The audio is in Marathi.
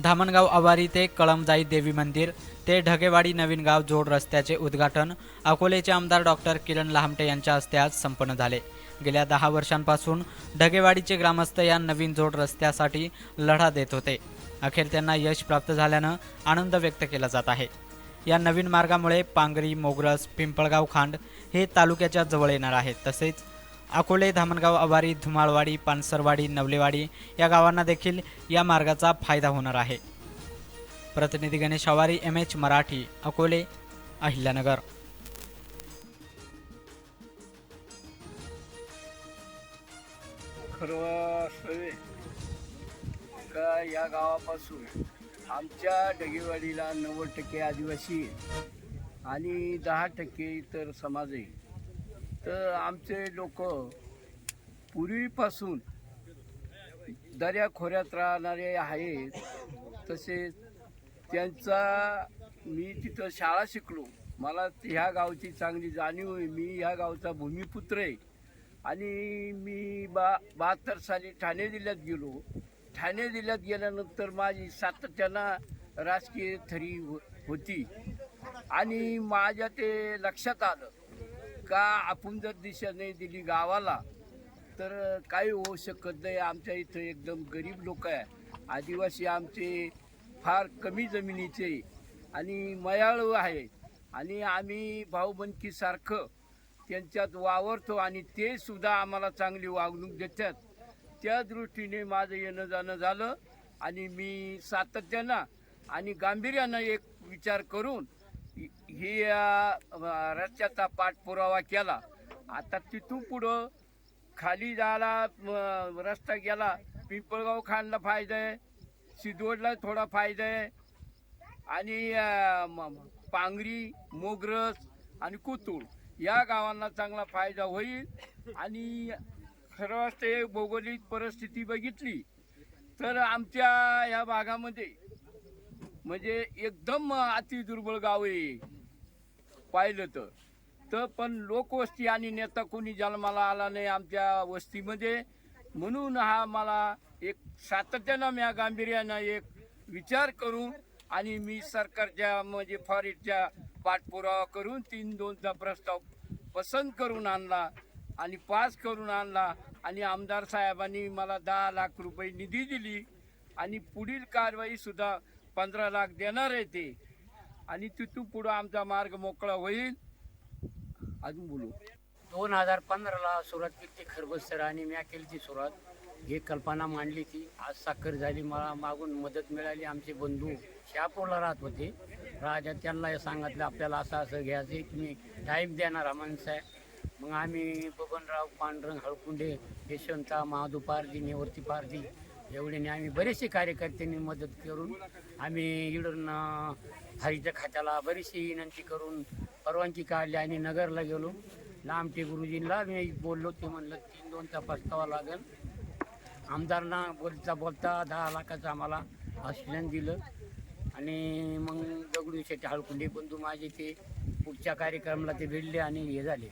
धामणगाव आवारी ते कळमजाई देवी मंदिर ते ढगेवाडी नवीन गाव जोड रस्त्याचे उद्घाटन अकोलेचे आमदार डॉक्टर किरण लहामटे यांच्या हस्ते आज संपन्न झाले. गेल्या दहा वर्षांपासून ढगेवाडीचे ग्रामस्थ या नवीन जोड रस्त्यासाठी लढा देत होते. अखेर त्यांना यश प्राप्त झाल्यानं आनंद व्यक्त केला जात आहे. या नवीन मार्गामुळे पांगरी मोगरस पिंपळगाव खांड हे तालुक्याच्या जवळ येणार आहेत तसेच अकोले धामणगाव आवारी धुमाळवाडी पानसरवाडी नवलेवाडी या गावांना देखील या मार्गाचा फायदा होणार आहे. प्रतिनिधी गणेश आवारी एम एच मराठी अकोले अहिल्यानगर. खरं का या गावापासून आमच्या डगेवाडीला नव्वद टक्के आदिवासी आणि दहा टक्के इतर समाज आहे तर आमचे लोक पूर्वीपासून दर्याखोऱ्यात राहणारे आहेत. तसेच त्यांचा मी तिथं शाळा शिकलो. मला ह्या गावची चांगली जाणीव आहे. मी ह्या गावचा भूमिपुत्र आहे. आणि मी बा बहात्तर साली ठाणे जिल्ह्यात गेलो. ठाणे जिल्ह्यात गेल्यानंतर माझी सातत्यानं राजकीय थरी हो- होती. आणि माझ्या ते लक्षात आलं. का आपण जर दिशा नाही दिली गावाला तर काही होऊ शकत नाही. आमच्या इथं एकदम गरीब लोक आहे. आदिवासी आमचे फार कमी जमिनीचे आणि मयाळू आहे. आणि आम्ही भाऊबंदकीसारखं त्यांच्यात वावरतो आणि ते सुद्धा आम्हाला चांगली वागणूक देतात. त्या दृष्टीने माझं येणं जाणं झालं आणि मी सातत्यानं आणि गांभीर्यानं एक विचार करून हे ही रस्त्याचा पाठपुरावा केला. आता तिथून पुढं खाली जायला रस्ता गेला पिंपळगाव खानला फायदा आहे सिद्धोडला थोडा फायदा आहे आणि पांगरी मोगरस आणि कुतूळ या गावांना चांगला फायदा होईल आणि खरं असते भौगोलिक परिस्थिती बघितली तर आमच्या या भागामध्ये म्हणजे एकदम अति दुर्बळ गाव आहे. पाहिलं तर. तर पण लोकवस्ती आणि नेता कोणी जन्माला आला नाही आमच्या वस्तीमध्ये म्हणून हा मला एक सातत्यानं मी गांभीर्यानं एक विचार करून आणि मी सरकारच्या म्हणजे फॉरेस्टच्या पाठपुरावा करून तीन दोनचा प्रस्ताव पसंत करून आणला आणि पास करून आणला आणि आमदार साहेबांनी मला दहा लाख रुपये निधी दिली आणि पुढील कारवाईसुद्धा पंधरा लाख देणार आहे ते. आणि तिथून पुढं आमचा मार्ग मोकळा होईल. अजून बोलू. दोन हजार पंधराला सुरुवात केली खरबस सर आणि मी केली ती सुरुवात. ही कल्पना मांडली ती आज साखर झाली मला मागून मदत मिळाली. आमचे बंधू शहापूरला राहत होते. राजा त्यांना हे सांगितलं आपल्याला असं असं घ्यायचं आहे, तुम्ही टाईम देणार माणसं आहे. मग आम्ही बबनराव पांडुरंग हळकुंडे यशवंता महादुपारजी पारदी पारदी एवढीने आम्ही बरेचसे कार्यकर्त्यांनी मदत करून आम्ही इकडून हरीच्या खात्याला बरीचशी विनंती करून परवानगी काढली आणि नगरला गेलो. लांबटे गुरुजींना मी बोललो ते म्हणलं तीन दोनचा पस्तावा लागेल. आमदारांना बोलता बोलता दहा लाखाचं आम्हाला आश्वासन दिलं. आणि मग दगडू शेट्टी हळकुंडे बंधू माझे ते पुढच्या कार्यक्रमाला ते भिडले आणि हे झाले.